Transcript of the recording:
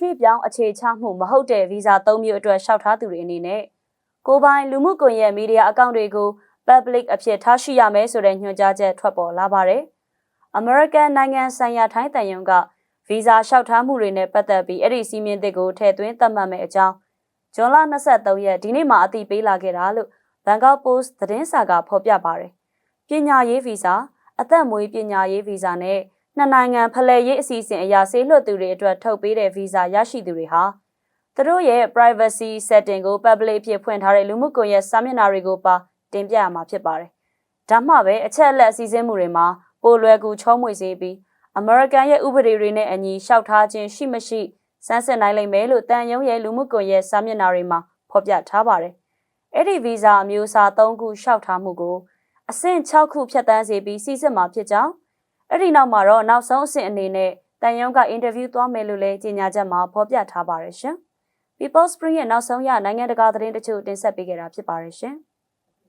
ရွှေ့ပြောင်းအခြေချမှုမဟုတ်တဲ့ဗီဇာ၃မျိုးအတွက်လျှောက်ထားသူတွေအနေနဲ့ကိုယ်ပိုင်လူမှုကွန်ရက်မီဒီယာအကောင့်တွေကို public အဖြစ်ထားရှိရမယ်ဆိုတဲ့ညွှန်ကြားချက်ထွက်ပေါ်လာပါတယ်။ American နိုင်ငံဆိုင်ရာထိုင်းတန်ယုံကဗီဇာလျှောက်ထားမှုတွေနဲ့ပတ်သက်ပြီးအဲ့ဒီစီးမြင်သစ်ကိုထည့်သွင်းသတ်မှတ်မယ်အကြောင်းဇွန်လ23ရက်ဒီနေ့မှအသိပေးလာခဲ့တာလို့ Bangkok Post သတင်းစာကဖော်ပြပါတယ်။ပညာရေးဗီဇာအသက်မွေးပညာရေးဗီဇာနဲ့ နှစ်နိုင်ငံဖလှယ်ရေးအစီအစဉ်အရာဆေးလွှတ်သူတွေအတွက်ထုတ်ပေးတဲ့ဗီဇာရရှိသူတွေဟာသူတို့ရဲ့ privacy setting ကို public အဖြစ်ဖွင့်ထားတဲ့လူမှုကွန်ရက်စာမျက်နှာတွေကိုပါတင်ပြရမှာဖြစ်ပါတယ်။ဒါမှပဲအချက်အလက်အစည်းအဝေးမှုတွေမှာပိုလွယ်ကူချောမွေ့စေပြီး American ရဲ့ဥပဒေတွေနဲ့အညီလျှောက်ထားခြင်းရှိမရှိစမ်းစစ်နိုင်လိမ့်မယ်လို့တန်ယုံရဲ့လူမှုကွန်ရက်စာမျက်နှာတွေမှာဖော်ပြထားပါတယ်။အဲ့ဒီဗီဇာအမျိုးအစား၃ခုလျှောက်ထားမှုကိုအဆင့်6ခုဖြတ်တန်းစေပြီးစီစစ်မှာဖြစ်ကြောင်း အဲ့ဒီနောက်မှာတော့နောက်ဆုံးအဆင့်အနေနဲ့တန်ယုံကအင်တာဗျူးသွားမယ်လို့လည်းကြေညာချက်မှာဖော်ပြထားပါတယ်ရှင်။ People Spring ရဲ့နောက်ဆုံးရနိုင်ငံတကာသတင်းတချို့တင်ဆက်ပေးခဲ့တာဖြစ်ပါတယ်ရှင်။